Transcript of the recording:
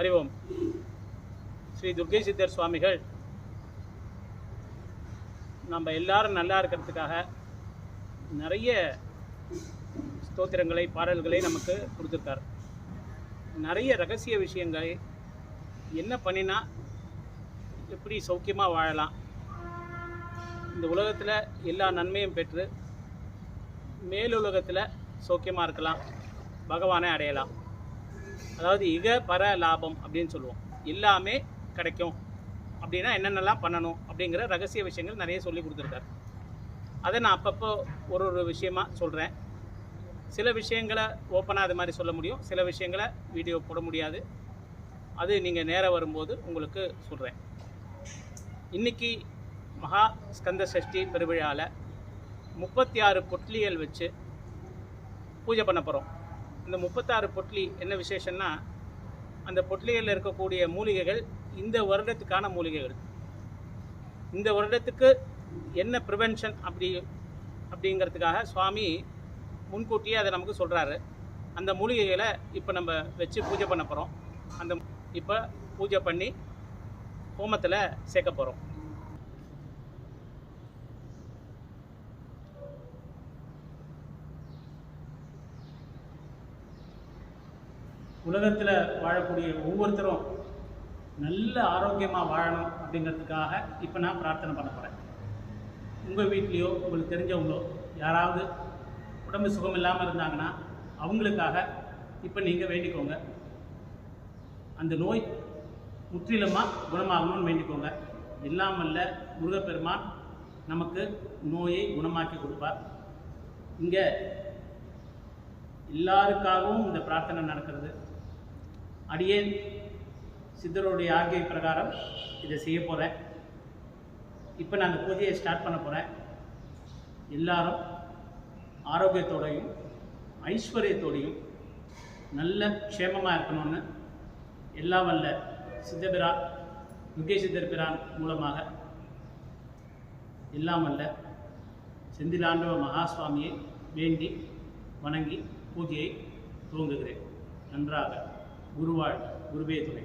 அறிவோம். ஸ்ரீ துர்கை சித்தர் சுவாமிகள் நம்ம எல்லாரும் நல்லா இருக்கிறதுக்காக நிறைய ஸ்தோத்திரங்களை பாடல்களை நமக்கு கொடுத்துருக்கார். நிறைய ரகசிய விஷயங்களை என்ன பண்ணினா எப்படி சௌக்கியமாக வாழலாம். இந்த உலகத்தில் எல்லா நன்மையும் பெற்று மேலுலகத்தில் சௌக்கியமாக இருக்கலாம். பகவானை அடையலாம். அதாவது இக பர லாபம் அப்படின்னு சொல்லுவோம். எல்லாமே கிடைக்கும். அப்படின்னா என்னென்னலாம் பண்ணணும் அப்படிங்கிற ரகசிய விஷயங்கள் நிறைய சொல்லி கொடுத்துருக்காரு. அதை நான் அப்பப்போ ஒரு ஒரு விஷயமா சொல்கிறேன் சில விஷயங்களை ஓப்பனாக அது மாதிரி சொல்ல முடியும். சில விஷயங்களை வீடியோ போட முடியாது. அது நீங்கள் நேரம் வரும்போது உங்களுக்கு சொல்கிறேன் இன்னைக்கு மகா ஸ்கந்த சஷ்டி பெருவிழாவில் முப்பத்தி ஆறு பொட்லிகள் வச்சு பூஜை பண்ண போகிறோம் இந்த முப்பத்தாறு பொட்லி என்ன விசேஷம்னா அந்த பொட்லிகளில் இருக்கக்கூடிய மூலிகைகள் இந்த வருடத்துக்கான மூலிகைகள். இந்த வருடத்துக்கு என்ன ப்ரிவென்ஷன் அப்படி அப்படிங்கிறதுக்காக சுவாமி முன்கூட்டியே அதை நமக்கு சொல்கிறாரு அந்த மூலிகைகளை இப்போ நம்ம வச்சு பூஜை பண்ண போகிறோம் அந்த இப்போ பூஜை பண்ணி ஹோமத்தில் சேர்க்க போகிறோம் உலகத்தில் வாழக்கூடிய ஒவ்வொருத்தரும் நல்ல ஆரோக்கியமாக வாழணும் அப்படிங்கிறதுக்காக இப்போ நான் பிரார்த்தனை பண்ண போகிறேன் உங்கள் வீட்லேயோ உங்களுக்கு தெரிஞ்சவங்களோ யாராவது உடம்பு சுகம் இல்லாமல் இருந்தாங்கன்னா அவங்களுக்காக இப்போ நீங்கள் வேண்டிக்கோங்க. அந்த நோய் முற்றிலுமாக குணமாகணும்னு வேண்டிக்கோங்க. இல்லாமல்ல முருகப்பெருமான் நமக்கு நோயை குணமாக்கி கொடுப்பார். இங்கே எல்லாருக்காகவும் இந்த பிரார்த்தனை நடக்கிறது. அடியேன் சித்தருடைய ஆகிய பிரகாரம் இதை செய்ய போகிறேன் இப்போ நான் அந்த பூஜையை ஸ்டார்ட் பண்ண போகிறேன் எல்லாரும் ஆரோக்கியத்தோடையும் ஐஸ்வர்யத்தோடையும் நல்ல க்ஷேமமாக இருக்கணும்னு எல்லா வல்ல சித்தபிரான் யுகே சித்தர் பிரான் மூலமாக எல்லாம் வல்ல செந்திலாண்டவ மகாசுவாமியை வேண்டி வணங்கி பூஜையை துவங்குகிறேன். நன்றாக. குருவாழ் குருவே துணை.